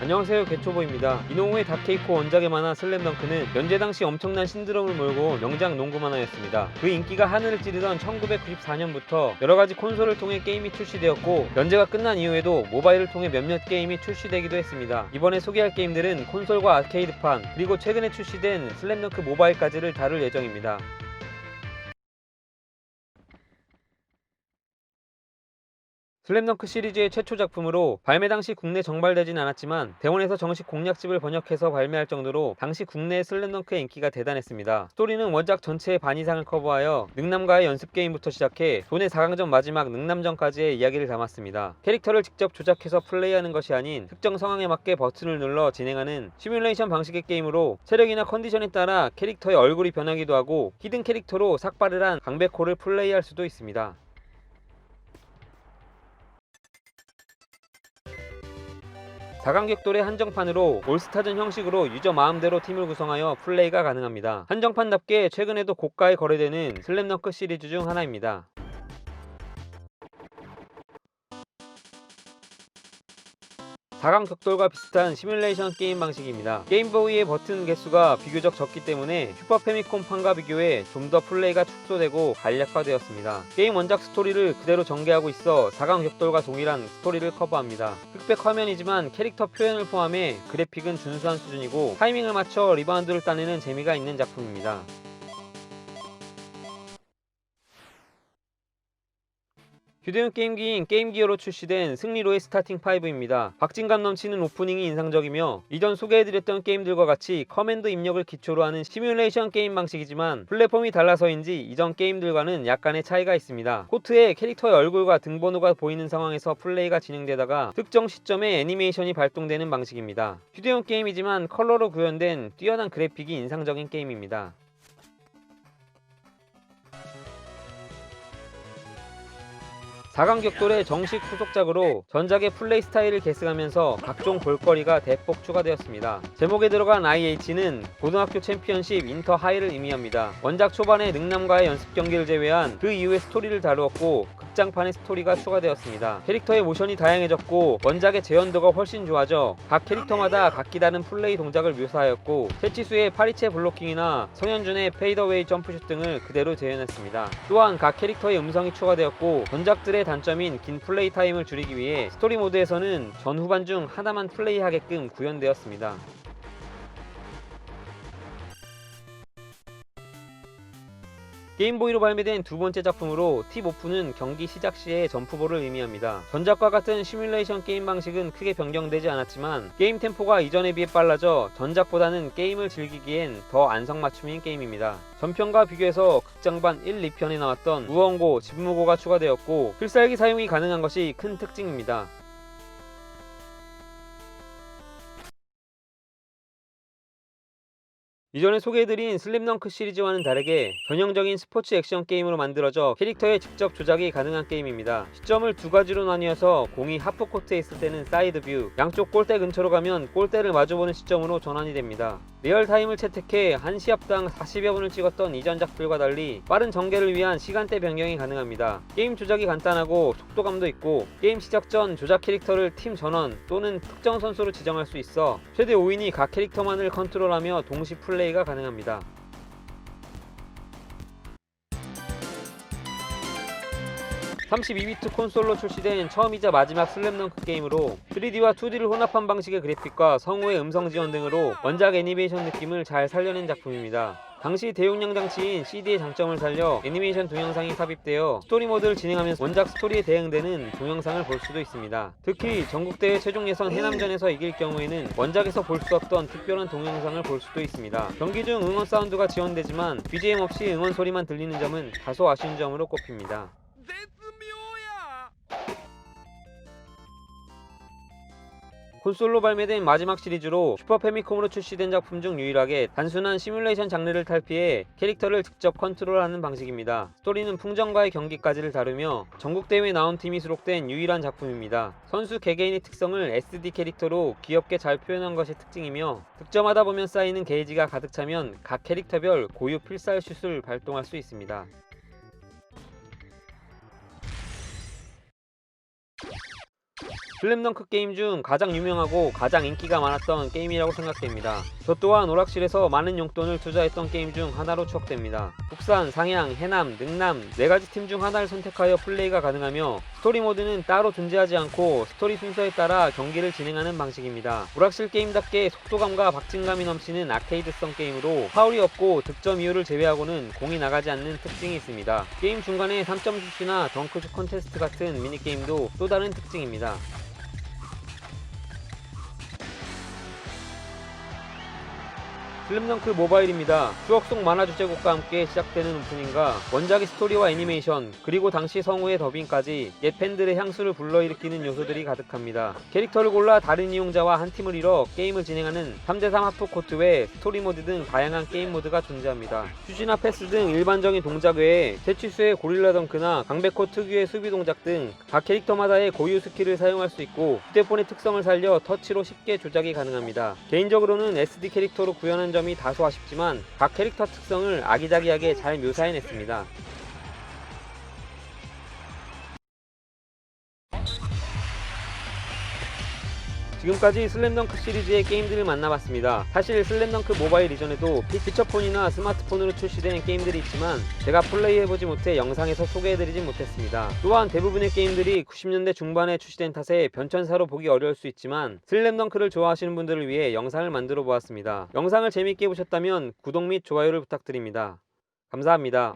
안녕하세요 개초보입니다. 이노우의 다케이코 원작의 만화 슬램덩크는 연재 당시 엄청난 신드롬을 몰고 명작 농구 만화였습니다. 그 인기가 하늘을 찌르던 1994년부터 여러가지 콘솔을 통해 게임이 출시되었고 연재가 끝난 이후에도 모바일을 통해 몇몇 게임이 출시되기도 했습니다. 이번에 소개할 게임들은 콘솔과 아케이드판 그리고 최근에 출시된 슬램덩크 모바일까지를 다룰 예정입니다. 슬램덩크 시리즈의 최초 작품으로 발매 당시 국내 정발되진 않았지만 대원에서 정식 공략집을 번역해서 발매할 정도로 당시 국내 슬램덩크의 인기가 대단했습니다. 스토리는 원작 전체의 반 이상을 커버하여 능남과의 연습 게임부터 시작해 돈의 4강전 마지막 능남전까지의 이야기를 담았습니다. 캐릭터를 직접 조작해서 플레이하는 것이 아닌 특정 상황에 맞게 버튼을 눌러 진행하는 시뮬레이션 방식의 게임으로 체력이나 컨디션에 따라 캐릭터의 얼굴이 변하기도 하고 히든 캐릭터로 삭발을 한 강백호를 플레이할 수도 있습니다. 4강 격돌의 한정판으로 올스타전 형식으로 유저 마음대로 팀을 구성하여 플레이가 가능합니다. 한정판답게 최근에도 고가에 거래되는 슬램덩크 시리즈 중 하나입니다. 4강 격돌과 비슷한 시뮬레이션 게임 방식입니다. 게임보이의 버튼 개수가 비교적 적기 때문에 슈퍼 패미콤판과 비교해 좀 더 플레이가 축소되고 간략화되었습니다. 게임 원작 스토리를 그대로 전개하고 있어 4강 격돌과 동일한 스토리를 커버합니다. 흑백 화면이지만 캐릭터 표현을 포함해 그래픽은 준수한 수준이고 타이밍을 맞춰 리바운드를 따내는 재미가 있는 작품입니다. 휴대용 게임기인 게임기어로 출시된 승리로의 스타팅 5입니다. 박진감 넘치는 오프닝이 인상적이며 이전 소개해드렸던 게임들과 같이 커맨드 입력을 기초로 하는 시뮬레이션 게임 방식이지만 플랫폼이 달라서인지 이전 게임들과는 약간의 차이가 있습니다. 코트에 캐릭터의 얼굴과 등번호가 보이는 상황에서 플레이가 진행되다가 특정 시점에 애니메이션이 발동되는 방식입니다. 휴대용 게임이지만 컬러로 구현된 뛰어난 그래픽이 인상적인 게임입니다. 4강 격돌의 정식 후속작으로 전작의 플레이 스타일을 계승하면서 각종 볼거리가 대폭 추가되었습니다. 제목에 들어간 IH는 고등학교 챔피언십 인터 하이를 의미합니다. 원작 초반의 능남과의 연습 경기를 제외한 그 이후의 스토리를 다루었고 극장판의 스토리가 추가되었습니다. 캐릭터의 모션이 다양해졌고 원작의 재현도가 훨씬 좋아져 각 캐릭터마다 각기 다른 플레이 동작을 묘사하였고 채치수의 파리채 블로킹이나 성현준의 페이더웨이 점프슛 등을 그대로 재현했습니다. 또한 각 캐릭터의 음성이 추가되었고 전작들의 단점인 긴 플레이 타임을 줄이기 위해 스토리 모드에서는 전 후반 중 하나만 플레이하게끔 구현되었습니다. 게임보이로 발매된 두 번째 작품으로 팁 오프는 경기 시작 시의 점프볼을 의미합니다. 전작과 같은 시뮬레이션 게임 방식은 크게 변경되지 않았지만 게임 템포가 이전에 비해 빨라져 전작보다는 게임을 즐기기엔 더 안성맞춤인 게임입니다. 전편과 비교해서 극장반 1, 2편에 나왔던 무언고, 집무고가 추가되었고 필살기 사용이 가능한 것이 큰 특징입니다. 이전에 소개해드린 슬램덩크 시리즈와는 다르게 전형적인 스포츠 액션 게임으로 만들어져 캐릭터의 직접 조작이 가능한 게임입니다. 시점을 두 가지로 나뉘어서 공이 하프 코트에 있을 때는 사이드 뷰, 양쪽 골대 근처로 가면 골대를 마주보는 시점으로 전환이 됩니다. 리얼타임을 채택해 한 시합당 40여 분을 찍었던 이전작들과 달리 빠른 전개를 위한 시간대 변경이 가능합니다. 게임 조작이 간단하고 속도감도 있고 게임 시작 전 조작 캐릭터를 팀 전원 또는 특정 선수로 지정할 수 있어 최대 5인이 각 캐릭터만을 컨트롤하며 동시 플레이 가 가능합니다. 32비트 콘솔로 출시된 처음이자 마지막 슬램덩크 게임으로 3D와 2D를 혼합한 방식의 그래픽과 성우의 음성 지원 등으로 원작 애니메이션 느낌을 잘 살려낸 작품입니다. 당시 대용량 장치인 CD의 장점을 살려 애니메이션 동영상이 삽입되어 스토리 모드를 진행하면서 원작 스토리에 대응되는 동영상을 볼 수도 있습니다. 특히 전국대회 최종 예선 해남전에서 이길 경우에는 원작에서 볼 수 없던 특별한 동영상을 볼 수도 있습니다. 경기 중 응원 사운드가 지원되지만 BGM 없이 응원 소리만 들리는 점은 다소 아쉬운 점으로 꼽힙니다. 콘솔로 발매된 마지막 시리즈로 슈퍼 패미콤으로 출시된 작품 중 유일하게 단순한 시뮬레이션 장르를 탈피해 캐릭터를 직접 컨트롤하는 방식입니다. 스토리는 풍정과의 경기까지를 다루며 전국대회에 나온 팀이 수록된 유일한 작품입니다. 선수 개개인의 특성을 SD 캐릭터로 귀엽게 잘 표현한 것이 특징이며 득점하다 보면 쌓이는 게이지가 가득 차면 각 캐릭터별 고유 필살 슛을 발동할 수 있습니다. 슬램덩크 게임 중 가장 유명하고 가장 인기가 많았던 게임이라고 생각됩니다. 저 또한 오락실에서 많은 용돈을 투자했던 게임 중 하나로 추억됩니다. 북산, 상향, 해남, 능남 네 가지 팀 중 하나를 선택하여 플레이가 가능하며 스토리 모드는 따로 존재하지 않고 스토리 순서에 따라 경기를 진행하는 방식입니다. 오락실 게임답게 속도감과 박진감이 넘치는 아케이드성 게임으로 파울이 없고 득점 이유를 제외하고는 공이 나가지 않는 특징이 있습니다. 게임 중간에 3점 슛이나 덩크슛 컨테스트 같은 미니게임도 또 다른 특징입니다. 슬램덩크 모바일입니다. 추억 속 만화 주제곡과 함께 시작되는 오프닝과 원작의 스토리와 애니메이션 그리고 당시 성우의 더빙까지 옛 팬들의 향수를 불러일으키는 요소들이 가득합니다. 캐릭터를 골라 다른 이용자와 한 팀을 이뤄 게임을 진행하는 3대3 하프 코트 외에 스토리 모드 등 다양한 게임 모드가 존재합니다. 슛이나 패스 등 일반적인 동작 외에 채취수의 고릴라 덩크나 강백호 특유의 수비 동작 등 각 캐릭터마다의 고유 스킬을 사용할 수 있고 휴대폰의 특성을 살려 터치로 쉽게 조작이 가능합니다. 개인적으로는 SD 캐릭터로 구현한 점이 다소 아쉽지만 각 캐릭터 특성을 아기자기하게 잘 묘사해냈습니다. 지금까지 슬램덩크 시리즈의 게임들을 만나봤습니다. 사실 슬램덩크 모바일 이전에도 피- 피처폰이나 스마트폰으로 출시된 게임들이 있지만 제가 플레이해보지 못해 영상에서 소개해드리진 못했습니다. 또한 대부분의 게임들이 90년대 중반에 출시된 탓에 변천사로 보기 어려울 수 있지만 슬램덩크를 좋아하시는 분들을 위해 영상을 만들어 보았습니다. 영상을 재밌게 보셨다면 구독 및 좋아요를 부탁드립니다. 감사합니다.